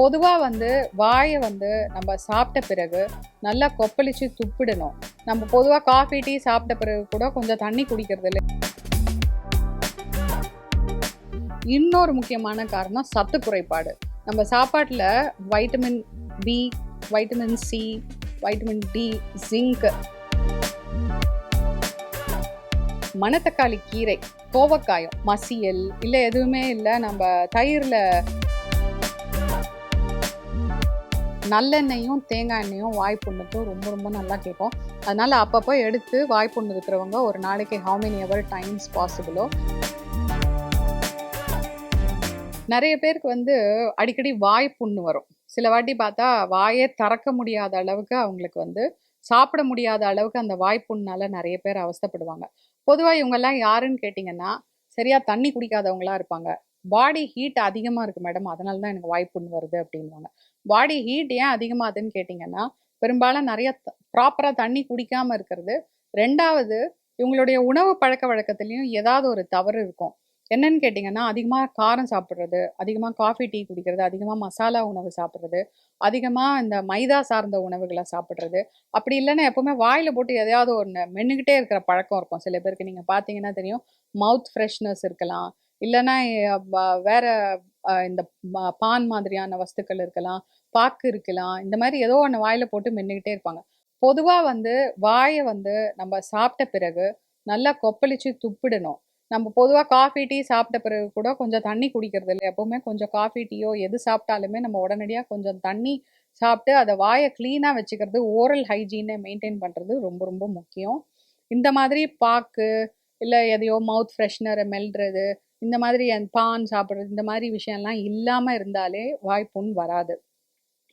பொதுவாக வந்து வாயை வந்து நம்ம சாப்பிட்ட பிறகு நல்லா கொப்பளிச்சு துப்பிடணும். நம்ம பொதுவாக காஃபி டீ சாப்பிட்ட பிறகு கூட கொஞ்சம் தண்ணி குடிக்கிறது இல்லை. இன்னொரு முக்கியமான காரணம் சத்து குறைபாடு. நம்ம சாப்பாட்டில் vitamin B vitamin C vitamin D zinc மணத்தக்காளி கீரை கோவக்காயம் மசியல் இல்லை எதுவுமே இல்லை நம்ம தயிரில் நல்லெண்ணெயும் தேங்காய் எண்ணெயும் வாய்ப்புண்ணுக்கும் ரொம்ப ரொம்ப நல்லா கேட்கும். அதனால அப்பப்போ எடுத்து வாய்ப்புண்ணு இருக்கிறவங்க ஒரு நாளைக்கு ஹவு மெனி எவர் டைம்ஸ் பாசிபிளோ நிறைய பேருக்கு வந்து அடிக்கடி வாய்ப்புண்ணு வரும். சில வாட்டி பார்த்தா வாயே திறக்க முடியாத அளவுக்கு அவங்களுக்கு வந்து சாப்பிட முடியாத அளவுக்கு அந்த வாய்ப்புண்ணால நிறைய பேர் அவஸ்தைப்படுவாங்க. பொதுவாக இவங்கெல்லாம் யாருன்னு கேட்டிங்கன்னா சரியாக தண்ணி குடிக்காதவங்களா இருப்பாங்க. பாடி ஹீட் அதிகமாக இருக்கு மேடம் அதனால தான் எனக்கு வாய்ப்புண்ணு வருது அப்படின்வாங்க பாடி ஹீட் ஏன் அதிகமாகுதுன்னு கேட்டிங்கன்னா பெரும்பாலும் நிறைய ப்ராப்பராக தண்ணி குடிக்காமல் இருக்கிறது. ரெண்டாவது இவங்களுடைய உணவு பழக்க வழக்கத்துலேயும் ஏதாவது ஒரு தவறு இருக்கும். என்னன்னு கேட்டிங்கன்னா அதிகமாக காரம் சாப்பிட்றது அதிகமாக காஃபி டீ குடிக்கிறது அதிகமாக மசாலா உணவு சாப்பிட்றது அதிகமாக இந்த மைதா சார்ந்த உணவுகளை சாப்பிட்றது. அப்படி இல்லைன்னா எப்போவுமே வாயில் போட்டு எதையாவது ஒன்று மென்னுக்கிட்டே இருக்கிற பழக்கம் இருக்கும். சில பேருக்கு நீங்கள் பார்த்தீங்கன்னா தெரியும் மவுத் ஃப்ரெஷ்னஸ் இருக்கலாம். இல்லைன்னா வேற இந்த பான் மாதிரியான வஸ்துக்கள் இருக்கலாம் பாக்கு இருக்கலாம் இந்த மாதிரி ஏதோ ஒன்று வாயில் போட்டு மென்னுக்கிட்டே இருப்பாங்க. பொதுவாக வந்து வாயை வந்து நம்ம சாப்பிட்ட பிறகு நல்லா கொப்பளிச்சு துப்பிடணும். நம்ம பொதுவாக காஃபி டீ சாப்பிட்ட பிறகு கூட கொஞ்சம் தண்ணி குடிக்கிறது இல்லை. எப்போவுமே கொஞ்சம் காஃபி டீயோ எது சாப்பிட்டாலுமே நம்ம உடனடியாக கொஞ்சம் தண்ணி சாப்பிட்டு அதை வாயை க்ளீனாக வச்சுக்கிறது ஓரல் ஹைஜீனை மெயின்டைன் பண்ணுறது ரொம்ப ரொம்ப முக்கியம். இந்த மாதிரி பாக்கு இல்லை எதையோ மவுத் ஃப்ரெஷ்னரை மெல்றது இந்த மாதிரி அந்த பான் சாப்பிட்றது இந்த மாதிரி விஷயம்லாம் இல்லாமல் இருந்தாலே வாய்ப்புண் வராது.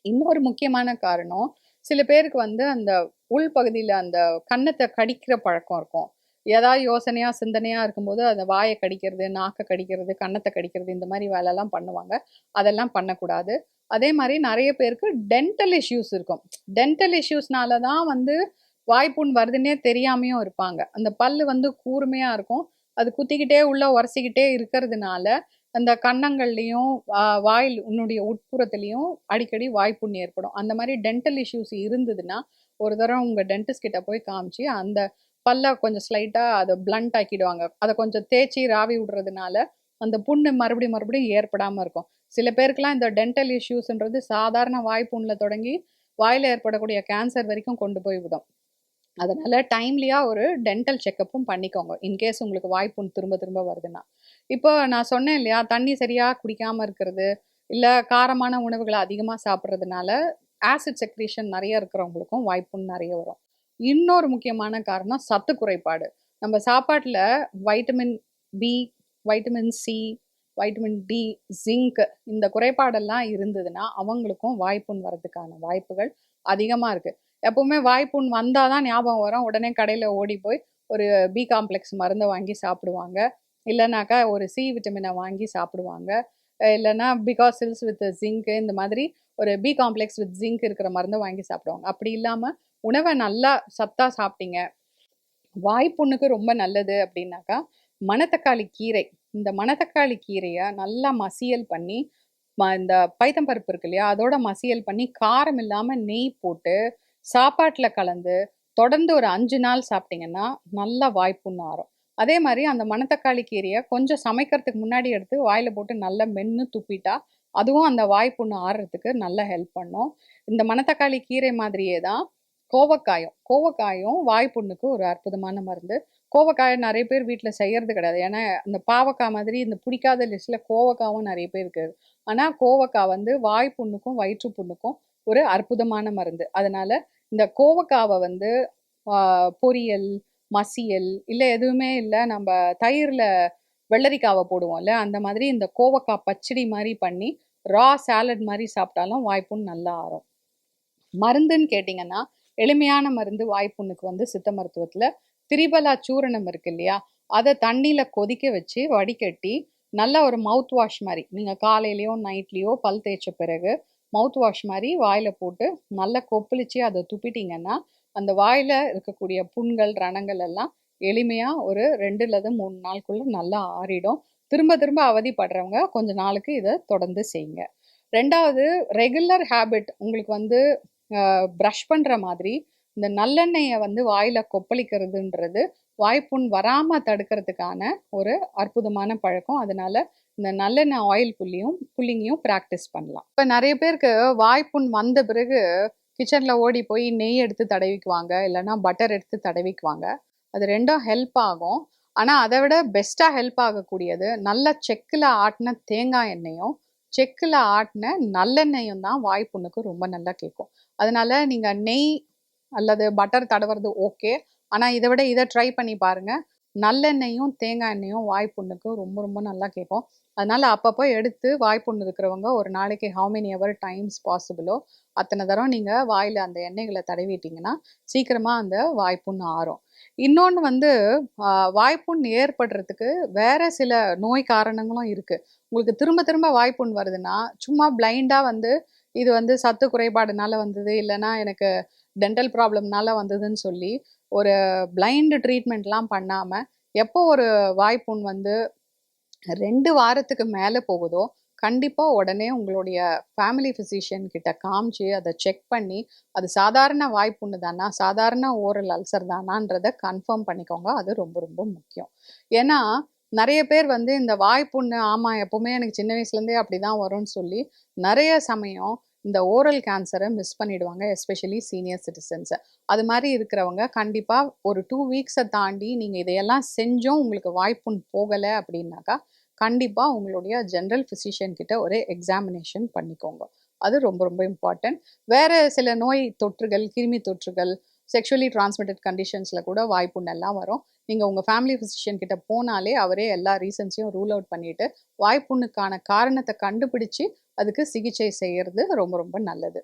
இன்னொரு முக்கியமான காரணம் சில பேருக்கு வந்து அந்த உள்பகுதியில் அந்த கன்னத்தை கடிக்கிற பழக்கம் இருக்கும். ஏதாவது யோசனையாக சிந்தனையா இருக்கும்போது அந்த வாயை கடிக்கிறது நாக்கை கடிக்கிறது கன்னத்தை கடிக்கிறது இந்த மாதிரி வேலைலாம் பண்ணுவாங்க. அதெல்லாம் பண்ணக்கூடாது. அதே மாதிரி நிறைய பேருக்கு டென்டல் இஷ்யூஸ் இருக்கும். டென்டல் இஷ்யூஸ்னால தான் வந்து வாய்ப்புண் வருதுன்னே தெரியாமையும் இருப்பாங்க. அந்த பல்லு வந்து கூர்மையாக இருக்கும். அது குத்திக்கிட்டே உள்ள உரசிக்கிட்டே இருக்கிறதுனால அந்த கன்னங்கள்லையும் வா- வாயில் உன்னுடைய உட்புறத்துலேயும் அடிக்கடி வாய்ப்புண் ஏற்படும். அந்த மாதிரி டென்டல் இஷ்யூஸ் இருந்ததுன்னா ஒரு தடவை உங்கள் டென்டிஸ்ட் கிட்ட போய் காமிச்சு அந்த பல்ல கொஞ்சம் ஸ்லைட்டாக அதை பிளண்ட் ஆக்கிடுவாங்க. அதை கொஞ்சம் தேய்ச்சி ராவி விடுறதுனால அந்த புண்ணு மறுபடியும் மறுபடியும் ஏற்படாமல் இருக்கும். சில பேருக்குலாம் இந்த டென்டல் இஷ்யூஸ்ன்றது சாதாரண வாய்ப்புண்ணில் தொடங்கி வாயில் ஏற்படக்கூடிய கேன்சர் வரைக்கும் கொண்டு போய் விடும். அதனால் டைம்லியாக ஒரு டென்டல் செக்கப்பும் பண்ணிக்கோங்க. இன்கேஸ் உங்களுக்கு வாய்ப்புண் திரும்ப திரும்ப வருதுன்னா. இப்போ நான் சொன்னேன் இல்லையா தண்ணி சரியாக குடிக்காமல் இருக்கிறது இல்லை காரமான உணவுகளை அதிகமாக சாப்பிட்றதுனால ஆசிட் செக்ரீஷன் நிறைய இருக்கிறவங்களுக்கும் வாய்ப்புண் நிறைய வரும். இன்னொரு முக்கியமான காரணம் சத்து குறைபாடு. நம்ம சாப்பாட்டில் vitamin B vitamin C vitamin D zinc இந்த குறைபாடெல்லாம் இருந்ததுன்னா அவங்களுக்கும் வாய்ப்புண் வர்றதுக்கான வாய்ப்புகள் அதிகமாக இருக்குது எப்பவுமே வாய்ப்புண் வந்தால் தான் ஞாபகம் வரும். உடனே கடையில் ஓடி போய் ஒரு பி காம்ப்ளெக்ஸ் மருந்தை வாங்கி சாப்பிடுவாங்க. இல்லைனாக்கா ஒரு சி விட்டமினை வாங்கி சாப்பிடுவாங்க. அஹ் இல்லைன்னா பிகாசில்ஸ் வித் ஜிங்க் இந்த மாதிரி ஒரு பி காம்ப்ளெக்ஸ் வித் ஜிங்க் இருக்கிற மருந்தை வாங்கி சாப்பிடுவாங்க. அப்படி இல்லாமல் உணவை நல்லா சத்தாக சாப்பிட்டீங்க. வாய்ப்புண்ணுக்கு ரொம்ப நல்லது அப்படின்னாக்கா மணத்தக்காளி கீரை. இந்த மணத்தக்காளி கீரையை நல்லா மசியல் பண்ணி ம- இந்த பைத்தம்பருப்பு இருக்கு இல்லையா? அதோட மசியல் பண்ணி காரம் இல்லாமல் நெய் போட்டு சாப்பாட்டில் கலந்து தொடர்ந்து ஒரு அஞ்சு நாள் சாப்பிட்டீங்கன்னா நல்லா வாய்ப்புன்னு ஆறும். அதே மாதிரி அந்த மணத்தக்காளி கீரையை கொஞ்சம் சமைக்கிறதுக்கு முன்னாடி எடுத்து வாயில் போட்டு நல்லா மென்று துப்பிட்டா அதுவும் அந்த வாய்ப்புண்ணு ஆறுறதுக்கு நல்லா ஹெல்ப் பண்ணும். இந்த மணத்தக்காளி கீரை மாதிரியே தான் கோவக்காயம். கோவக்காயும் வாய்ப்புண்ணுக்கு ஒரு அற்புதமான மருந்து. கோவக்காயை நிறைய பேர் வீட்டில் செய்யறது கிடையாது. ஏன்னா இந்த பாவக்காய் மாதிரி இந்த பிடிக்காத லிஸ்ட்டில் கோவக்காவும் நிறைய பேர் இருக்குது ஆனால் கோவக்காய் வந்து வாய்ப்புண்ணுக்கும் வயிற்று புண்ணுக்கும் ஒரு அற்புதமான மருந்து. அதனால இந்த கோவக்காவை வந்து ஆஹ், பொரியல் மசியல் இல்லை எதுவுமே இல்லை நம்ம தயிரில் வெள்ளரிக்காவை போடுவோம்ல அந்த மாதிரி இந்த கோவக்காய் பச்சடி மாதிரி பண்ணி ரா சாலட் மாதிரி சாப்பிட்டாலும் வாய்ப்புண் நல்லா ஆறும். மருந்துன்னு கேட்டிங்கன்னா எளிமையான மருந்து வாய்ப்புண்ணுக்கு வந்து சித்த மருத்துவத்தில் திரிபலா சூரணம் இருக்கு இல்லையா? அதை தண்ணியில் கொதிக்க வச்சு வடிகட்டி நல்ல ஒரு மவுத் வாஷ் மாதிரி நீங்கள் காலையிலையோ நைட்லேயோ பல் தேய்ச்ச பிறகு மவுத் வாஷ் மாதிரி வாயில் போட்டு நல்லா கொப்பளிச்சு அதை துப்பிட்டிங்கன்னா அந்த வாயில் இருக்கக்கூடிய புண்கள் ரணங்கள் எல்லாம் எளிமையாக ஒரு ரெண்டு மூணு நாளுக்குள்ளே நல்லா ஆறிடும். திரும்ப திரும்ப அவதிப்படுறவங்க கொஞ்ச நாளுக்கு இதை தொடர்ந்து செய்யுங்க. ரெண்டாவது ரெகுலர் ஹேபிட் உங்களுக்கு வந்து ப்ரஷ் பண்ணுற மாதிரி இந்த நல்லெண்ணெயை வந்து வாயில் கொப்பளிக்கிறதுன்றது வாய்ப்புண் வராமல் தடுக்கிறதுக்கான ஒரு அற்புதமான பழக்கம். அதனால இந்த நல்லெண்ணெய் ஆயில் புள்ளியும் புள்ளிங்கையும் ப்ராக்டிஸ் பண்ணலாம். இப்போ நிறைய பேருக்கு வாய்ப்புண் வந்த பிறகு கிச்சனில் ஓடி போய் நெய் எடுத்து தடவிக்குவாங்க இல்லைன்னா பட்டர் எடுத்து தடவிக்குவாங்க. அது ரெண்டும் ஹெல்ப் ஆகும். ஆனால் அதை விட பெஸ்ட்டாக ஹெல்ப் ஆகக்கூடியது நல்ல செக்கில் ஆட்டின தேங்காய் எண்ணெயும் செக்கில் ஆட்டின நல்லெண்ணெயும் தான் வாய்ப்புண்ணுக்கு ரொம்ப நல்லா கேட்கும். அதனால நீங்கள் நெய் அல்லது பட்டர் தடவுறது ஓகே ஆனால் இதை விட இதை ட்ரை பண்ணி பாருங்கள் நல்லெண்ணெயும் தேங்காய் எண்ணெயும் வாய்ப்புண்ணுக்கு ரொம்ப ரொம்ப நல்லா கேட்கும். அதனால அப்பப்போ எடுத்து வாய்ப்புண்ணு இருக்கிறவங்க ஒரு நாளைக்கு ஹவு மெனி ஹவர் டைம்ஸ் பாசிபிளோ அத்தனை தரம் நீங்கள் வாயில் அந்த எண்ணெய்களை தடவிட்டீங்கன்னா சீக்கிரமாக அந்த வாய்ப்புண்ணு ஆறும். இன்னொன்று வந்து வாய்ப்புண் ஏற்படுறதுக்கு வேற சில நோய் காரணங்களும் இருக்குது உங்களுக்கு திரும்ப திரும்ப வாய்ப்புண் வருதுன்னா சும்மா பிளைண்டாக வந்து இது வந்து சத்து குறைபாடுனால வந்தது இல்லைன்னா எனக்கு டென்டல் ப்ராப்ளம்னால வந்ததுன்னு சொல்லி ஒரு பிளைண்டு ட்ரீட்மெண்ட்லாம் பண்ணாமல் எப்போ ஒரு வாய்ப்புண் வந்து ரெண்டு வாரத்துக்கு மேலே போகுதோ கண்டிப்பாக உடனே உங்களுடைய ஃபேமிலி ஃபிசிஷியன் கிட்ட காமிச்சு அதை செக் பண்ணி அது சாதாரண வாய்ப்புண்ணு தானா சாதாரண ஓரல் அல்சர் தானான்றதை கன்ஃபார்ம் பண்ணிக்கோங்க. அது ரொம்ப ரொம்ப முக்கியம். ஏன்னா நிறைய பேர் வந்து இந்த வாய்ப்புண்ணு ஆமாம் எப்போவுமே எனக்கு சின்ன வயசுலேருந்தே அப்படி தான் வரும்னு சொல்லி நிறைய சமயம் இந்த ஓரல் கேன்சரை மிஸ் பண்ணிடுவாங்க எஸ்பெஷலி சீனியர் சிட்டிசன்ஸை அது மாதிரி இருக்கிறவங்க கண்டிப்பாக ஒரு டூ வீக்ஸை தாண்டி நீங்கள் இதையெல்லாம் செஞ்சும் உங்களுக்கு வாய்ப்புன்னு போகலை அப்படின்னாக்கா கண்டிப்பாக உங்களுடைய ஜென்ரல் ஃபிசிஷியன் கிட்ட ஒரு எக்ஸாமினேஷன் பண்ணிக்கோங்க. அது ரொம்ப ரொம்ப இம்பார்ட்டன்ட் வேறு சில நோய் தொற்றுகள் கிருமி தொற்றுகள் செக்ஷுவலி டிரான்ஸ்மிட்டட் கண்டிஷன்ஸில் கூட வாய்ப்புண்ணெல்லாம் வரும். நீங்கள் உங்கள் ஃபேமிலி ஃபிசிஷியன் கிட்ட போனாலே அவரே எல்லா ரீசன்ஸையும் ரூல் அவுட் பண்ணிட்டு வாய்ப்புண்ணுக்கான காரணத்தை கண்டுபிடிச்சு அதுக்கு சிகிச்சை செய்யறது ரொம்ப ரொம்ப நல்லது.